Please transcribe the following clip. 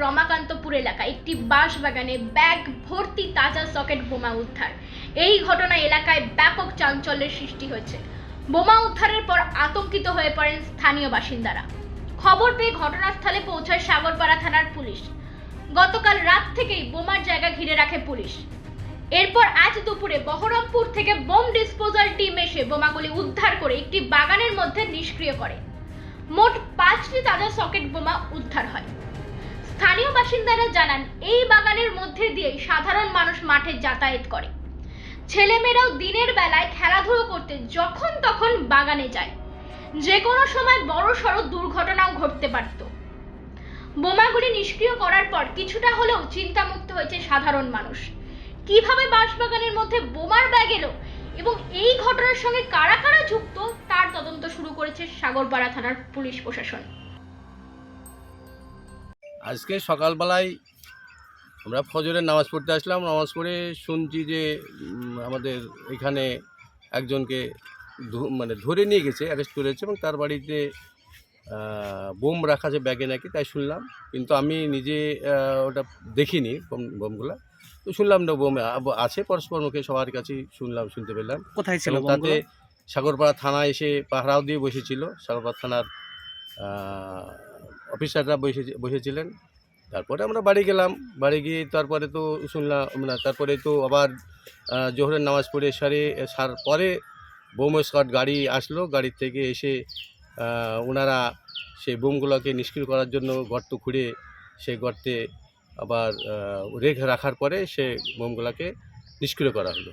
রমাকান্তপুর এলাকায় একটি বাঁশ বাগানে ব্যাগ ভর্তি তাজা সকেট বোমা উদ্ধার। এই ঘটনা এলাকায় ব্যাপক চাঞ্চল্যের সৃষ্টি হয়েছে। বোমা উদ্ধারের পর আতঙ্কিত হয়ে পড়েন স্থানীয় বাসিন্দারা। খবর পেয়ে ঘটনাস্থলে পৌঁছায় সাগরপাড়া থানার পুলিশ। গতকাল রাত থেকেই বোমার জায়গা ঘিরে রাখে পুলিশ। এরপর আজ দুপুরে বহরমপুর থেকে বোম ডিসপোজাল টিম এসে বোমাগুলি উদ্ধার করে একটি বাগানের মধ্যে নিষ্ক্রিয় করে। মোট পাঁচটি তাজা সকেট বোমা উদ্ধার হয়। স্থানীয় বাসিন্দারা জানান, এই বাগানের মধ্যে দিয়েই সাধারণ মানুষ মাঠে যাতায়াত করে। ছেলেমেয়েরাও দিনের বেলায় খেলাধুলো করতে যখন তখন বাগানে যায়। যে কোনো সময় বড় সড়ো দুর্ঘটনাও ঘটতে পারত। বোমাগুলি নিষ্ক্রিয় করার পর কিছুটা হলেও চিন্তামুক্ত হয়েছে সাধারণ মানুষ। কীভাবে বাঁশবাগানের মধ্যে বোমার ব্যাগ এলো এবং এই ঘটনার সঙ্গে কারা কারা যুক্ত, তার করেছে সাগরপাড়া থানার পুলিশ প্রশাসন। আজকে সকালবেলায় আমরা ফজরের নামাজ পড়তে আসলাম। নামাজ পড়ে শুনছি যে আমাদের এখানে একজনকে ধু- মানে ধরে নিয়ে গেছে অ্যারেস্ট করেছে এবং তার বাড়িতে বোম রাখা আছে ব্যাগে নাকি তাই শুনলাম। কিন্তু আমি নিজে ওটা দেখিনি বোম বোমগুলা। তো শুনলাম না বোম আছে পরস্পর মুখে সবার কাছেই শুনলাম শুনতে পেলাম। কোথায় ছিল তাতে? সাগরপাড়া থানা এসে পাহারাও দিয়ে বসেছিল। সাগরপাড়া থানার অফিসাররা বসে বসেছিলেন। তারপরে আমরা বাড়ি গেলাম। বাড়ি গিয়ে তারপরে তো শুনলাম না তারপরে তো আবার জোহরের নামাজ পড়ে সারে, সার পরে বোম স্কট গাড়ি আসলো। গাড়ির থেকে এসে ওনারা সেই বোমগুলোকে নিষ্ক্রিয় করার জন্য গর্ত খুঁড়ে সেই গর্তে আবার রেখে রাখার পরে সে বোমগুলোকে নিষ্ক্রিয় করা হলো।